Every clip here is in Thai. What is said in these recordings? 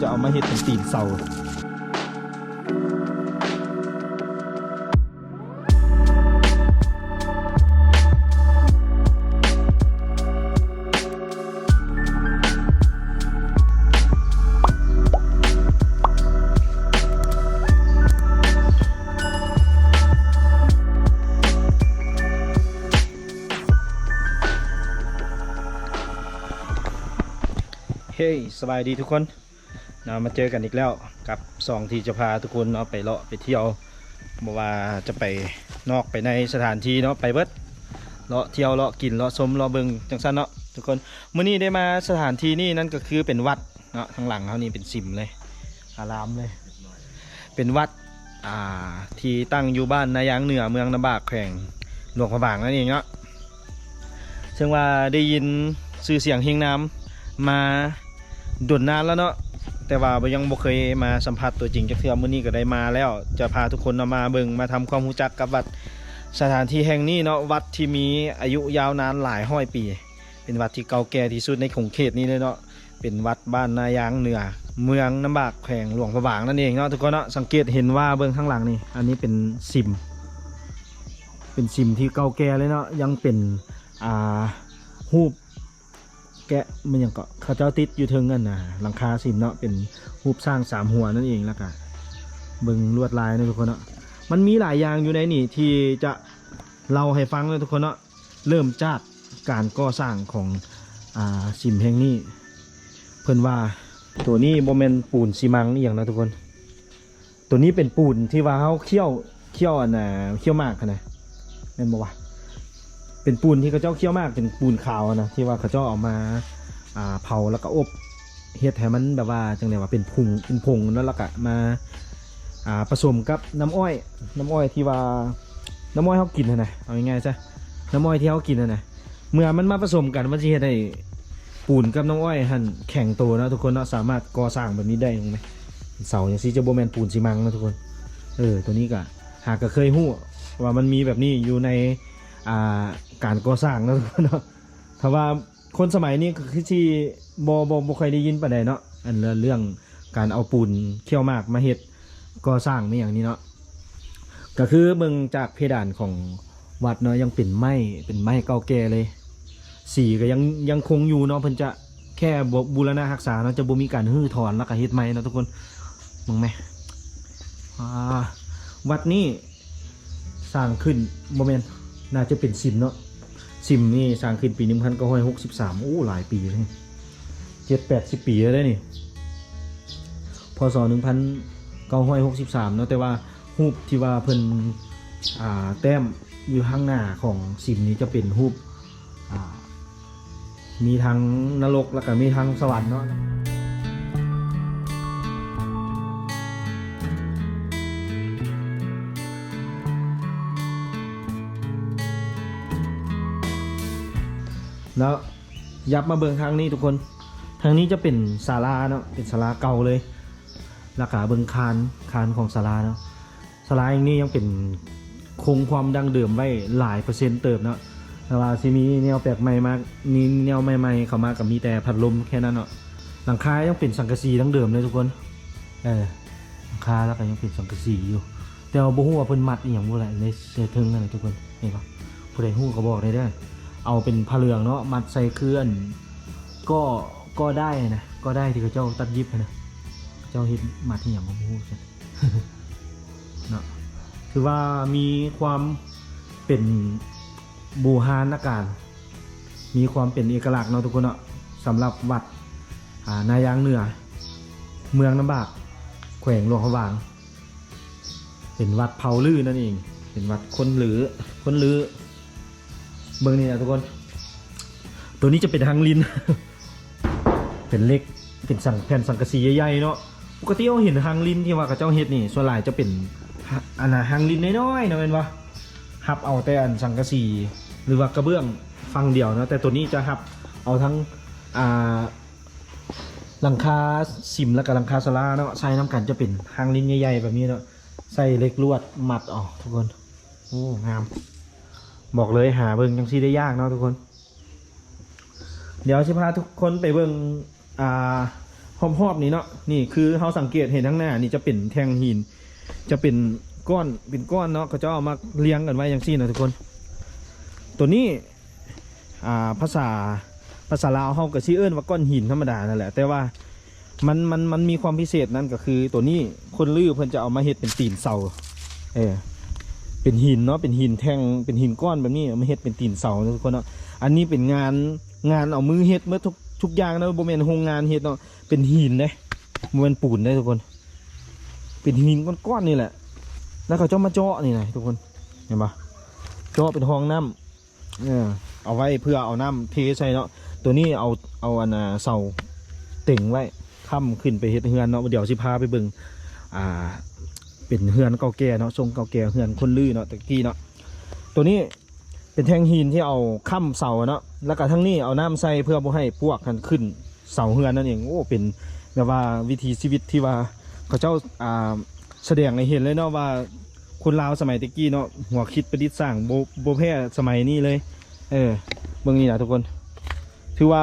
จะเอามาเฮ็ดเป็นตีนเสาเฮ้สบายดีทุกคน นะมาเจอกันอีกแล้วกับสองที่จะพาทุกคนเนาะไปเลาะไปเที่ยวบ่ว่าจะไปนอกไปในสถานที่เนาะไปเบิดเลาะเที่ยวเลาะกินเลาะชมเลาะเบิงจังซั่นเนาะทุกคนมื้อนี้ได้มาสถานที่นี่นั่นก็คือเป็นวัดเนาะข้างหลังเขานี่เป็นสิมเลยอารามเลย เป็นวัดอ่าที่ตั้งอยู่บ้านนายางเหนือเมืองนบากแขวงหลวงพระบางนั่นเองเนาะซึ่งว่าได้ยินชื่อเสียงเฮงน้ำมาดุนนานแล้วเนาะ แต่ว่าบยังบ่เคยมาสัมผัสตัวจริงจักเทื่อมื้อนี้ก็ได้มาแล้ว จะพาทุกคนมาเบิ่งมาทำความรู้จักกับวัดสถานที่แห่งนี้เนาะวัดที่มีอายุยาวนานหลายร้อยปี เป็นวัดที่เก่าแก่ที่สุดในของเขตนี้เลยเนาะเป็นวัดบ้านนายางเหนือ เมืองน้ำบากแขวงหลวงพระบางนั่นเองเนาะทุกคนเนาะสังเกตเห็นว่าเบื้องข้างหลังนี่อันนี้เป็นซิม เป็นซิมที่เก่าแก่เลยเนาะยังเป็นอ่ารูป แกะมันย่างก็เขาเจ้าติดอยู่เทิงกันนะหลังคาสิมเนาะเป็นรูปสร้างสามหัวนั่นเองแล้วก็เบิ่งลวดลายนะทุกคนเนาะมันมีหลายอย่างอยู่ในนี่ที่จะเล่าให้ฟังเลยทุกคนเนาะเริ่มจากการก่อสร้างของอ่าสิมแห่งนี้ เพิ่นว่าตัวนี้โมเมนปูนซีมังนี่อย่างนะทุกคน ตัวนี้เป็นปูนที่ว่าเขาเคี่ยวเคี่ยวอันน่ะเคี่ยวมากขนาดแม่นบ่วะ เป็นปูนที่เขาเจ้าเคี่ยวมากเป็นปูนขาวนะที่ว่าเขาเจ้าเอามาอ่าเผาแล้วก็อบเฮ็ดให้มันแบบว่าจังไดว่าเป็นพุงเป็นผงแล้วแล้วก็มาอ่าผสมกับน้ำอ้อย น้ำอ้อยที่ว่าน้ำอ้อยเขากินนะนะเอาง่ายๆซะน้ำอ้อยที่เขากินนะนะเมื่อมันมาผสมกันมันจะเฮ็ดให้ปูนกับน้ำอ้อยหันแข็งตัวนะทุกคนเนาะสามารถก่อสร้างแบบนี้ได้ถูกไหมเสาอย่างซีจะโบแมนปูนซีมังนะทุกคน เออตัวนี้ก็หากก็เคยหู้ว่ามันมีแบบนี้อยู่ใน การก่อสร้างเนาะเนาะถ้าว่าคนสมัยนี้ก็คือที่บอบอบเคยได้ยินปานใดเนาะอันเรื่องการเอาปูนเขี้ยวมากมาเฮ็ดก่อสร้างไม่อย่างนี้เนาะก็คือเมืองจากเพดานของวัดเนาะยังเป็นไม้เป็นไม้เก่าแก่เลยสีก็ยังยังคงอยู่เนาะเพิ่นจะแค่บบูรณะรักษาเนาะจะบ่มีการฮื้อถอนแล้วก็เฮ็ดใหม่เนาะทุกคนมึงไหมวัดนี้สร้างขึ้นโมเมนต์ น่าจะเป็นซิมเนาะซิมนี่สร้างขึ้นปีหนึ่งพันเก้าร้อยหกสิบสามโอ้หลายปีเลยเจ็ดแปดสิบปีแล้วนี่พศหนึ่งพันเก้าร้อยหกสิบสามเนาะแต่ว่ารูปที่ว่าเพิ่นอ่าแต้มอยู่ข้างหน้าของซิมนี้จะเป็นรูปมีทั้งนรกแล้วก็มีทั้งสวรรค์เนาะ แล้วยับมาเบิงทางนี้ทุกคน ทางนี้จะเป็นศาลาเนาะเป็นศาลาเก่าเลยราคาเบิงคานคานของศาลาเนาะศาลาอย่างนี้ยังเป็นคงความดังเดิมไว้หลายเปอร์เซ็นต์เติบเนาะแต่ว่าสิมีแนวแปลกใหม่มากนี่แนวใหม่ๆเข้ามากับมีแต่พัดลมแค่นั้นเนาะหลังคายังเป็นสังกะสีทั้งเดิมเลยทุกคนเออหลังคาแล้วก็ยังเป็นสังกะสีอยู่แต่ว่าบ่ฮู้ว่าเพิ่นมัดอีหยังบ่แหละในเสยเทิงนั่นแหละทุกคนเห็นปะผู้ใดฮู้ก็บอกได้เด้อ เอาเป็นผ้าเหลืองเนาะมัดใส่เคลื่อน ก็ก็ได้นะก็ได้ที่เขาเจ้าตัดยิบนะเจ้าเฮ็ดมัดที่อย่างของผู้ใช่เนาะคือว่ามีความเป็นบูฮานอาการมีความเป็นเอกลักษณ์เนาะทุกคนเนาะสำหรับวัดอานายางเหนือ เมืองน้ำบาก แขวงหลวงพระบาง เป็นวัดเผาลือนั่นเอง เป็นวัดคนหรือคนลือ เบื้องนี้นะทุกคน ตัวนี้จะเป็นทางลินเป็นเล็ก เป็นสังแผ่นสังกะสีใหญ่ๆเนาะ ปกติเราเห็นหางลินที่ว่ากับเจ้าเฮ็ดนี่ ส่วนหลายจะเป็นอันน่ะหางลินน้อยๆนะเป็นวะหับเอาแต่อันสังกะสีหรือว่ากระเบื้องฟังเดียวนะแต่ตัวนี้จะหับเอาทั้งอ่าหลังคาสิมแล้วกับหลังคาสลาเนาะใส่น้ำกันจะเป็นหางลินใหญ่ๆแบบนี้เนาะใส่เล็กลวดมัดออกทุกคนโอ้งาม บอกเลยหาเบิ่งจังซี่ได้ยากเนาะทุกคน เดี๋ยวสิพาทุกคนไปเบิ่งอ่าหอบๆนี่เนาะนี่คือเขาสังเกตเห็นทั้งหน้า นี่จะเป็นแทงหิน จะเป็นก้อนเป็นก้อนเนาะเขาจะเอามาเลี้ยงกันไว้อย่างซี่นะทุกคน ตัวนี้อ่าภาษาภาษาลาวเขาก็ชื่อเอิ้นว่าก้อนหินธรรมดานั่นแหละ แต่ว่ามันมันมันมีความพิเศษนั่นก็คือตัวนี้คนลื้อเพิ่นจะเอามาเฮ็ดเป็นตีนเสาเออ เป็นหินเนาะเป็นหินแท่งเป็นหินก้อนแบบนี้เอามาเฮ็ดเป็นตีนเสานะทุกคนเนาะอันนี้เป็นงานงานเอามือเฮ็ดเมื่อทุกทุกอย่างนะบ่แม่นโรงงานเฮ็ดเนาะเป็นหินเด้บ่แม่นปูนได้ทุกคน เป็นหินก้อนๆนี่แหละ แล้วเขาเจะมาเจาะนี่นะทุกคนเห็นปะเจาะเป็นห้องน้ำเออเอาไว้เพื่อเอาน้ำเทใส่เนาะตัวนี้เอาเอาอันเสาเต่งไว้ค้ำขึ้นไปเฮ็ดเฮือนเนาะเดี๋ยวสิพาไปเบิ่งอ่า เป็นเฮือนเก่าแก่เนาะทรงเก่าแก่เฮือนคนลือเนาะตะกี้เนาะตัวนี้เป็นแท่งหินที่เอาค้ำเสาเนาะแล้วก็ทั้งนี้เอาน้ำใส่เพื่อบ่ให้พวกกันขึ้นเสาเฮือนนั่นเองโอ้เป็นแบบว่าวิถีชีวิตที่ว่าเขาเจ้าอ่าแสดงให้เห็นเลยเนาะว่าคนลาวสมัยตะกี้เนาะหัวคิดประดิษฐ์สร้างโบโบแพ้สมัยนี้เลย เออเบื้องนี้นะทุกคน ถือว่า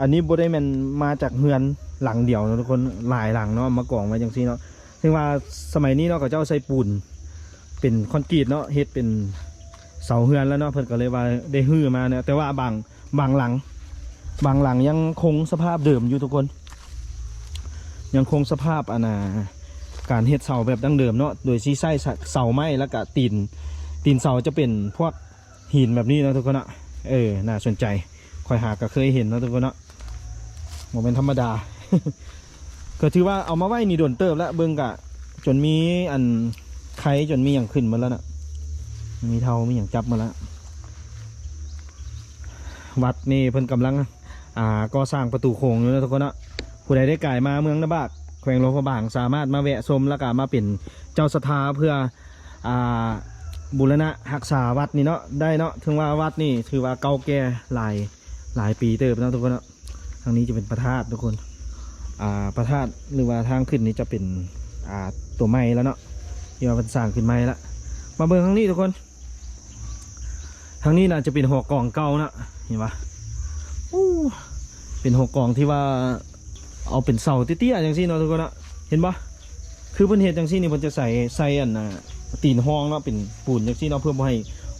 อันนี้โบได้แมนมาจากเฮือนหลังเดียวเนาะทุกคนหลายหลังเนาะมากองไว้จังซี่เนาะ ถึงว่าสมัยนี้เนาะเขาเจ้าใส่ปูน เป็นคอนกรีตเนาะเฮ็ดเป็นเสาเฮือนแล้วเนาะเพิ่นก็เลยว่าได้ฮื้อมาเนี่ยแต่ว่าบางบางหลัง บางหลังยังคงสภาพเดิมอยู่ทุกคน ยังคงสภาพอันน่ะการเฮ็ดเสาแบบดั้งเดิมเนาะโดยซีไส้เสาไม้แล้วก็ตีนตีนเสาจะเป็นพวกหินแบบนี้เนาะทุกคนเนาะเออน่าสนใจคอยหาก็เคยเห็นเนาะทุกคนเนาะโมเป็นธรรมดา ก็ถือว่าเอามาไว้นี่โดนเติบแล้วเบิ่งกะ จนมีอันไข่จนมีอย่างขึ้นมาแล้วน่ะ มีเทามีอย่างจับมาแล้ว วัดนี่เพิ่นกำลัง อ่าก่อสร้างประตูโค้งอยู่นะทุกคนนะผู้ใดได้กายมาเมืองนาบากแขวงหลวงพระบางสามารถมาแวะชมแล้วก็มาเป็นเจ้าสถาเพื่ออ่าบุรณะรักษาวัดนี่เนาะได้เนาะถึงว่าวัดนี่ถือว่าเก่าแก่หลายหลายปีเติบนะทุกคนเนาะทางนี้จะเป็นพระธาตุทุกคน พระธาตุหรือว่าทางขึ้นนี้จะเป็นอาตัวไม้แล้วเนาะที่ว่าเป็นสร้างขึ้นไม้ล้วมาเบิ่งทางนี้ทุกคนทางนี้น่าจะเป็นหอกองเก่านะเห็นปะอู้เป็นหอกองที่ว่าเอาเป็นเสาเตี้ยๆอย่างซี่เนาะทุกคนเนะเห็นปะคือเพิ่นเฮ็ดจังซี่นี่เพิ่นจะใส่ใส่อันน่ะตีนห้องเนาะเป็นปูนจังซี่เนาะเพื่อบ่ให้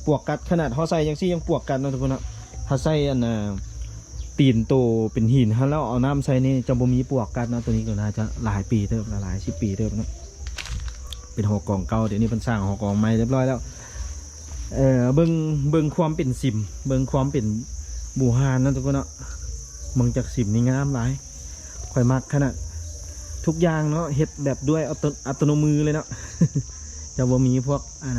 ปวกกัดขนาดเฮาใส่จังซี่ยังปวกกัดเนาะทุกคนนะถ้าใส่อันน่ะ ตีนโตเป็นหินฮะแล้วเอาน้ำใส่นี่จะบ่มีปวกกัดนะตัวนี้ก็น่าจะหลายปีเติบหลายสิบปีเติบเนะเป็นหอกองเก่าเดี๋ยวนี้เพิ่นสร้างหอกองใหม่เรียบร้อยแล้วเออเบิ่งเบิ่งความเป็นสิม เบิ่งความเป็นบูฮานนะทุกคนเนาะเมืองจากสิมนี่งามหลายข่อยมักขนาดทุกอย่างเนาะเฮ็ดแบบด้วยอัตโนอัตโนมือเลยเนาะจะบ่มีพวกอ่า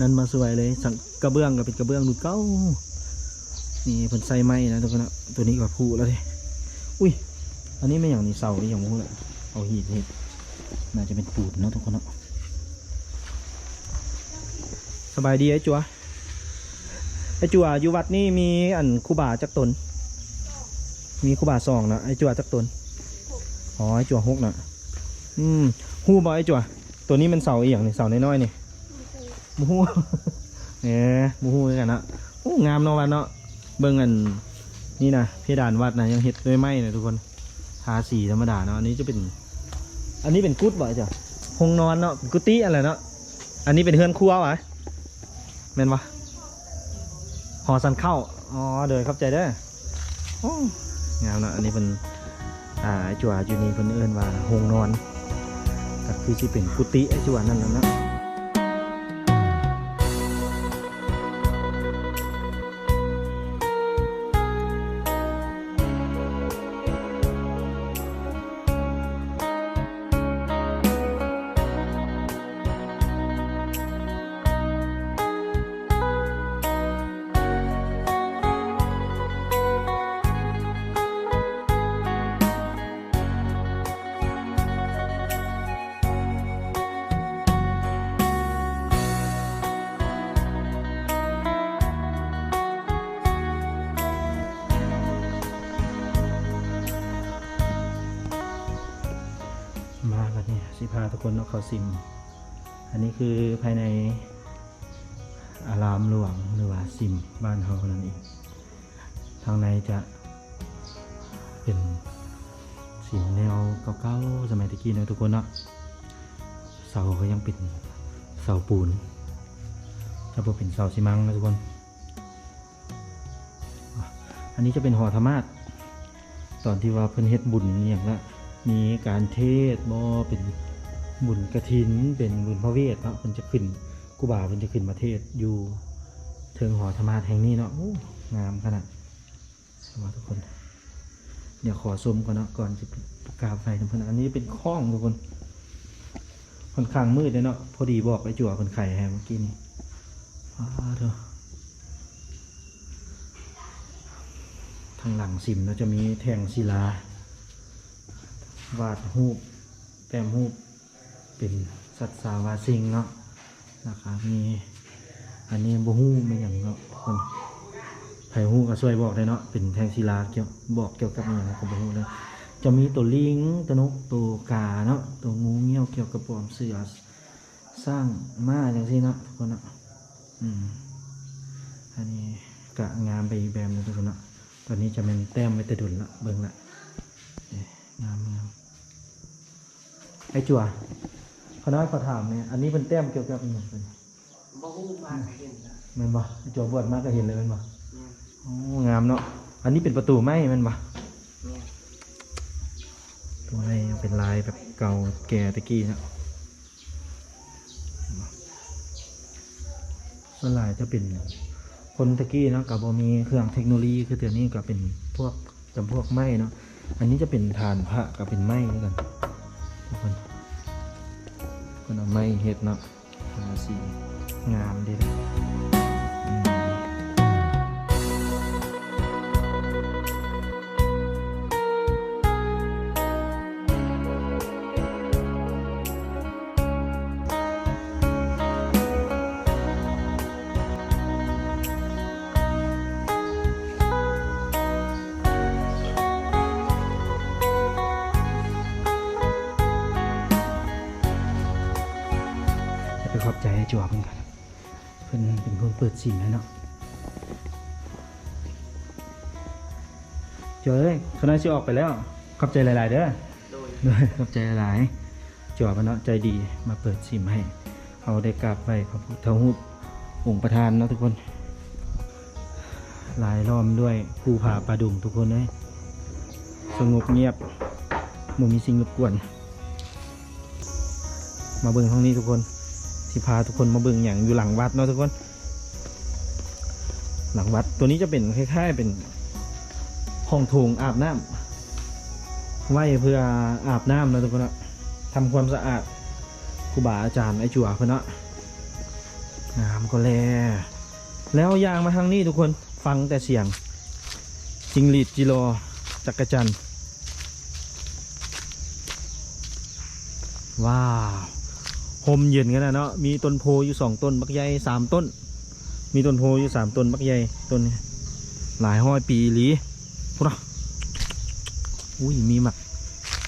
นั่นมาสวยเลยสังกระเบื้องก็เป็นกระเบื้องดูเก้า นี่เพิ่นใส่ไม้นะทุกคนนะตัวนี้ก็ผูแล้วด้อุ้ยอันนี้ไม่อย่างนี้เสาอย่างงูเลยเอาหินเฮ็ดน่าจะเป็นปูนเนาะทุกคนนะสบายดีไอ้จัวไอ้จัวอยู่วัดนี่มีอันคูบาจักตน มีคูบาสองนะไอ้จัวจักตนอ๋อไอ้จัวหกนะอืมหูบอไอ้จัวตัวนี้มันเสาอีหยังนี่เสาน้อยๆนี่มูฮูเนี่ยมูฮู้กันนะโอ้งามเนาะวัดเนาะ เบิ่งอันนี่นะเพดานวัดนะยังเฮ็ดด้วยไม้นะทุกคนทาสีธรรมดาเนาะอันนี้จะเป็น อันนี้เป็นกุดบ่อ้จัวห้องนอนเนาะกุฏิอะไรเนาะอันนี้เป็นเฮือนครัววะแม่นปะหอสันเข้าอ๋อเดินเข้าใจเด้โอ้งามเนาะอันนี้เป็นอ่าจั่วอยู่นี่เพิ่นเอิ้นว่าโรงนอนก็คือสิเป็นกุฏิไอ้จั่วนั่นน่ะเนาะ เนาะเขาซิม อันนี้คือภายในอารามหลวงหรือว่าซิมบ้านเขานั่นเองทางในจะเป็นสสินแนวเก่าๆสมัยตะกี้นะทุกคนเนาะเสาก็ยังเป็นเสาปูนจะเป็นเสาซีมังนะทุกคน อันนี้จะเป็นหอธรรมาสตอนที่ว่าเพิ่นเฮ็ดบุญอย่างละมีการเทศบ่เป็น บุญกระถินเป็นบุญพระเวทเนาะเพิ่นจะขึ้นกูบ่าเพิ่นจะขึ้นมาเทศอยู่เทิงหอธรรมาแห่งนี้เนาะงามขนาดสวัสดีทุกคน เดี๋ยวขอซูมก่อนเนาะก่อนจะประกาศไฟทุกคนอันนี้เป็นข้องทุกคนค่อนข้างมืดเลยเนาะพอดีบอกไอ้จั่วคนไข่แฮมเมื่อกี้นี้อ้าเถอะทางหลังสิมเราจะมีแท่งศิลาวาดรูปแต้มรูป เป็นสัตว์สาวาสิงเนาะนะครับมีอันนี้บูฮู้ไม่อย่างเนาะคนไผ่ฮู้ก็ช่วยบอกได้เนาะเป็นแทงศิลาเกี่ยวบอกเกี่ยวกับอย่างก็บ่ฮู้เลยจะมีตัวลิงตัวนกตัวกาเนาะตัวงูเงี้ยวเกี่ยวกับปอมเสือสร้างมาจังซี่เนาะทุกคนเนาะอืมอันนี้กะงามไปอีกแบบนึงทุกคนเนาะตอนนี้จะเป็นแต้มไปแต่ดุลละเบิ่งละงามงามไอจั่ว น้อยขอถามเนี่ยอันนี้เป็นแต้มเกี่ยวกับอหย่างเป็นบ่ฮู้มาก็เห็นแล้วแมันบ่ไอ้จั่วบวชมาก็เห็นเลยแมันบ่แม่นโอ้งามเนาะอันนี้เป็นประตูไม้แมันปะแม่นตัวไม้เป็นลายแบบเก่าแก่ตะกี้เนาะส่วนลายจะเป็นคนตะกี้เนาะกับบมีเครื่องเทคโนโลยีคือเดี๋ยวนี้ก็เป็นพวกจำพวกไม้เนาะอันนี้จะเป็นฐานพระกับเป็นไม้ด้วยกันทุกคน คนเอาไม้เฮ็ดเนาะสีงามดีนะอื ขอบใจให้จัวเพิ่นกันเพิ่นเป็นคนเปิดสิมให้เนาะจัวเอ้ยคณะสิออกไปแล้วขอบใจหลาย ๆ เด้อด้วยขอบใจหลายจัวเพิ่นเนาะใจดีมาเปิดสิมให้เอาได้กราบไหว้พระพุทธรูปองค์ประธานเนาะทุกคนหลายล้อมด้วยภูผาปลาดุงทุกคนเลยสงบเงียบบ่มีสิ่งรบกวน มาเบิ่งห้องนี้ทุกคน ที่พาทุกคนมาเบิ่งอย่างอยู่หลังวัดเนาะทุกคน หลังวัดตัวนี้จะเป็นคล้ายๆเป็นห้องโถงอาบน้ำไว้เพื่ออาบน้ำนะทุกคนนะทำความสะอาดครูบาอาจารย์ไอจั่วเพื่อนเนาะงามก็แลแล้วยางมาทางนี้ทุกคนฟังแต่เสียงจิงหรีดจิโรจักรจันว้าว โฮมเย็นกันนะเนาะมีต้นโพอยู่สองต้นบักใหญ่สามต้น มีต้นโพอยู่สามต้นบักใหญ่ต้นนี้หลายห้อยปีอีหลีพุทธอุ้ยมีหมัก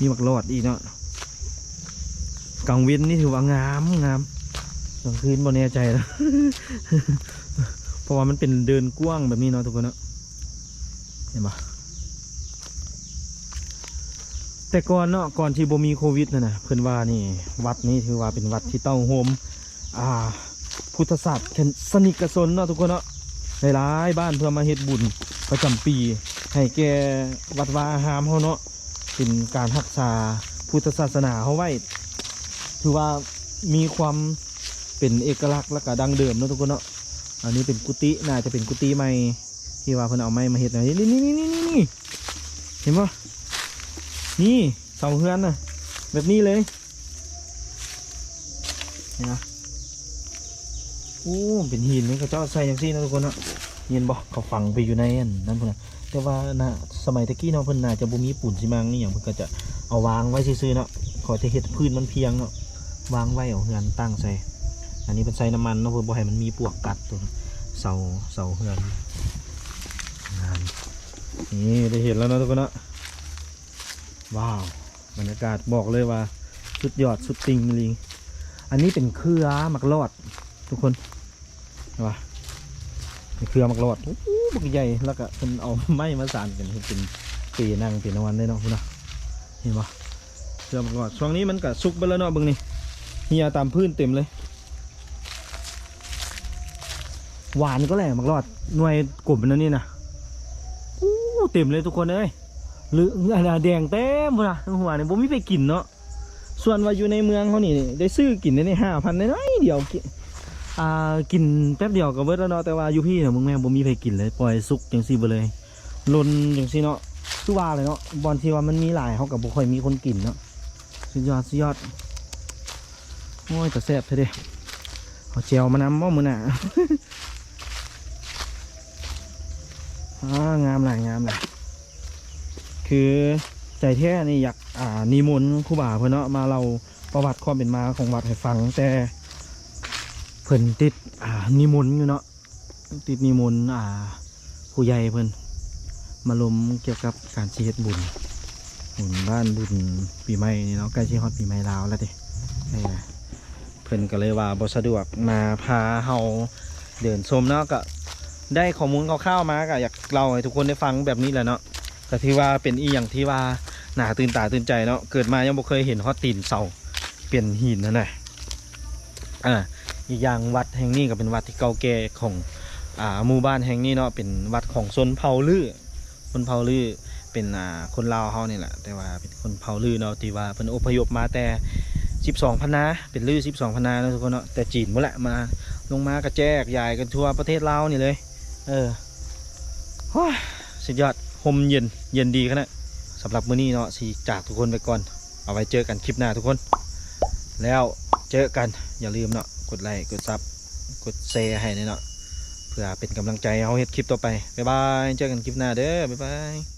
มีหมักรอดอีกเนาะกลางเว้นนี่ถือว่างามงามกลางคืนบ่แน่ใจแล้วเพราะว่ามันเป็นเดินกว้างแบบนี้เนาะทุกคนเนาะเห็นปะ แต่ก่อนเนาะก่อนที่บ่มีโควิดนะนะเพิ่อนว่านี่วัดนี้ถือว่าเป็นวัดที่เต้าโฮมอ่า พุทธศาสตร์สนิกสนเนาะทุกคนเนาะหลายบ้านเพื่อมาเฮ็ดบุญประจำปี ให้แก่วัดวาอารามเฮาเนาะเป็นการรักษาพุทธศาสนาเฮาไว้ ถือว่ามีความเป็นเอกลักษณ์และก็ดังเดิมเนาะทุกคนเนาะอันนี้เป็นกุฏิน่าจะเป็นกุฏิใหม่ที่ว่าเพิ่นเอาไม้มาเฮ็ดนะนี่นี่นี่นี่นี่นี่เห็นปะ นี่เสาเฮือนน่ะแบบนี้เลยเห็นปะโอ้เป็นหินนี่เขาเจ้าใส่อย่างซี่นะทุกคนนะเห็นบ่เขาฝังไปอยู่ในนั้นพุ่นนะแต่ว่าน่ะสมัยตะกี้เนาะเพิ่นน่าจะบ่มีปูนซีมังนี่หยังเพิ่นก็จะเอาวางไว้ซื่อๆเนาะขอจะเฮ็ดพื้นมันเพียงเนาะวางไว้เอาเฮือนตั้งใส่อันนี้เป็นใส่น้ำมันเนาะเพื่อบ่ให้มันมีปวกกัดตัวเสาเสาเฮือนงานนี่ได้เห็นแล้วนะทุกคนนะ ว้าว บรรยากาศบอกเลยว่า สุดยอดสุดติงลิง อันนี้เป็นเครือมักรอด ทุกคนเห็นปะเป็นเครือมักรอดโอ้บักใหญ่แล้วก็เป็นเอาไม้มาสานกันเป็นปีนั่งเป็นวันได้เนาะคุณนะเห็นปะเชื่อมัก่อนช่วงนี้มันก็สุกไปแล้วเนาะบึงนี่เหี่ยตามพื้นเต็มเลย หวานก็แหละมักรอดหน่วยกลมนั่นนี่นะอู้เต็มเลยทุกคนเอ้ย หรืออะไรแดงเต็มพุ่นนะทั้งหัวนี่ผมไม่ไปกินเนาะส่วนว่าอยู่ในเมืองเขานี่ได้ซื้อกินได้ในห้าพันน้อยๆเดียวกินอ่ากินแป๊บเดียวก็เบิดแล้วเนาะแต่ว่าอยู่พี่เนี่ยมึงแม่บ่มีไปกินเลย ปล่อยสุกจังซี่ไปเลยลนจังซี่เนาะคือว่าเลยเนาะบอลที่ว่ามันมีหลายเขากับบุค่อยมีคนกินเนาะสุดยอดสุดยอดโอ้ยแต่แซ่บเท่เด้เอาเจียวมานำม่อมือน่ะอ่างามหลายงามหลาย คือใจแท้นี่อยากอ่านิมนต์ครูบาเพื่อนเนาะมาเราประวัติความเป็นมาของวัดให้ฟัง แต่เพิ่นติดอ่านิมนต์อยู่เนาะติดนิมนต์อ่า ผู้ใหญ่เพิ่นมาลมเกี่ยวกับการชีเฮ็ดบุญบุญบ้านบุญปีใหม่นี่เนาะใกล้ชิฮอดปีใหม่ลาวแล้วเด้เออเพิ่นก็เลยว่าบ่สะดวกมาพาเฮาเดินชมเนาะก็ได้ข้อมูลคร่าวๆมาก็อยากเล่าให้ทุกคนได้ฟังแบบนี้แหละเนาะ ก็ที่ว่าเป็นอีอย่างที่ว่าหนาตื่นตาตื่นใจเนาะเกิดมายังบ่เคยเห็นฮอดตีนเสาเปลี่ยนหินนั่นแหละอ่าอีกอย่างวัดแห่งนี้ก็เป็นวัดที่เก่าแก่ของอ่าหมู่บ้านแห่งนี้เนาะเป็นวัดของชนเผ่าลือคนเผ่าลือเป็นอ่าคนลาวเฮานี่แหละแต่ว่าเป็นคนเผ่าลือเนาะที่ว่าเพิ่นอพยพมาแต่12พนนาเป็นลือ12พนนาเนาะทุกคนเนาะแต่จีนหมดแหละมาลงมากระแจกยายกันทั่วประเทศลาวนี่เลย เออโอ้ยสุดยอด ลมเย็นเย็นดีขนาดสำหรับมื้อนี้เนาะสีจากทุกคนไปก่อน เอาไว้เจอกันคลิปหน้าทุกคน แล้วเจอกันอย่าลืมเนาะกดไลค์กดซับกดแชร์ให้เนาะเพื่อเป็นกำลังใจเอาเฮ็ดคลิปต่อไปบ๊ายบายเจอกันคลิปหน้าเด้อบ๊ายบาย